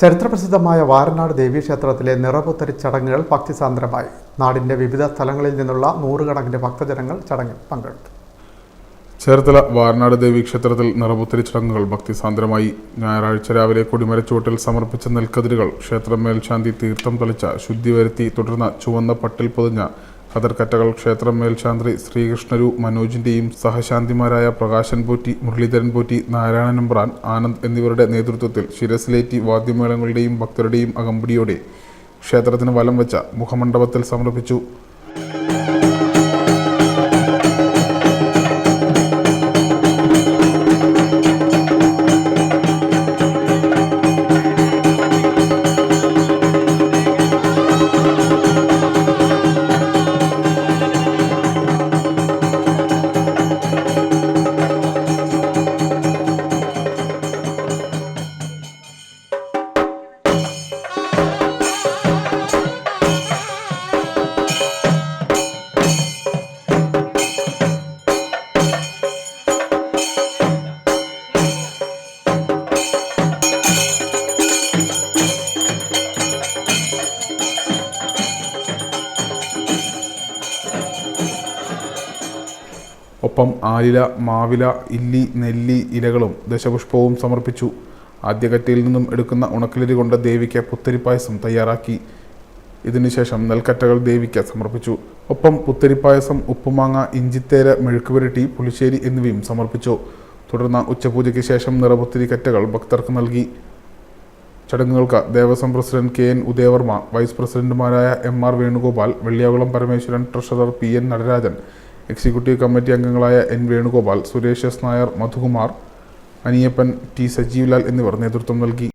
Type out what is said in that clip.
ചരിത്രപ്രസിദ്ധമായ വാരനാട് ദേവീക്ഷേത്രത്തിലെ നിറപുത്തരി ചടങ്ങുകൾ ഭക്തിസാന്ദ്രമായി. നാടിന്റെ വിവിധ സ്ഥലങ്ങളിൽ നിന്നുള്ള നൂറുകണക്കിന് ഭക്തജനങ്ങൾ ചടങ്ങിൽ പങ്കെടുത്തു. ചേർത്തല വാരനാട് ദേവി ക്ഷേത്രത്തിൽ നിറപുത്തരി ചടങ്ങുകൾ ഭക്തിസാന്ദ്രമായി. ഞായറാഴ്ച രാവിലെ കൊടിമരച്ചുവട്ടിൽ സമർപ്പിച്ച നെൽക്കതിരുകൾ ക്ഷേത്രം മേൽശാന്തി തീർത്ഥം തളിച്ച ശുദ്ധി വരുത്തി തുടർന്ന് ചുവന്ന പട്ടിൽ പൊതിഞ്ഞ കതർക്കറ്റകൾ ക്ഷേത്രം മേൽശാന്തി ശ്രീകൃഷ്ണരു മനോജിന്റെയും സഹശാന്തിമാരായ പ്രകാശൻ പോറ്റി മുരളീധരൻ പോറ്റി നാരായണനമ്പ്രാൻ ആനന്ദ് എന്നിവരുടെ നേതൃത്വത്തിൽ ശിരസിലേറ്റി വാദ്യമേളങ്ങളുടെയും ഭക്തരുടെയും അകമ്പടിയോടെ ക്ഷേത്രത്തിന് വലം വെച്ച മുഖമണ്ഡപത്തിൽ സമർപ്പിച്ചു. ഒപ്പം ആലില മാവില ഇല്ലി നെല്ലി ഇലകളും ദശപുഷ്പവും സമർപ്പിച്ചു. ആദ്യകറ്റയിൽ നിന്നും എടുക്കുന്ന ഉണക്കിലരി കൊണ്ട് ദേവിക്ക് പുത്തരിപ്പായസം തയ്യാറാക്കി. ഇതിനുശേഷം നെൽക്കറ്റകൾ ദേവിക്ക് സമർപ്പിച്ചു. ഒപ്പം പുത്തരിപ്പായസം ഉപ്പുമാങ്ങ ഇഞ്ചിത്തേര മെഴുക്കുപുരട്ടി പുളിശ്ശേരി എന്നിവയും സമർപ്പിച്ചു. തുടർന്ന് ഉച്ചപൂജയ്ക്ക് ശേഷം നിറപുത്തിരി കറ്റകൾ ഭക്തർക്ക് നൽകി. ചടങ്ങുകൾക്ക് Devaswom president K N Udayavarma vice പ്രസിഡന്റുമാരായ M R Venugopal Velliyakulam Parameswaran treasurer P N Natarajan executive committee അംഗങ്ങളായ N Venugopal Suresh S Nair Madhukumar Aniyappan T Sajeevlal എന്നിവർ നേതൃത്വം നൽകി.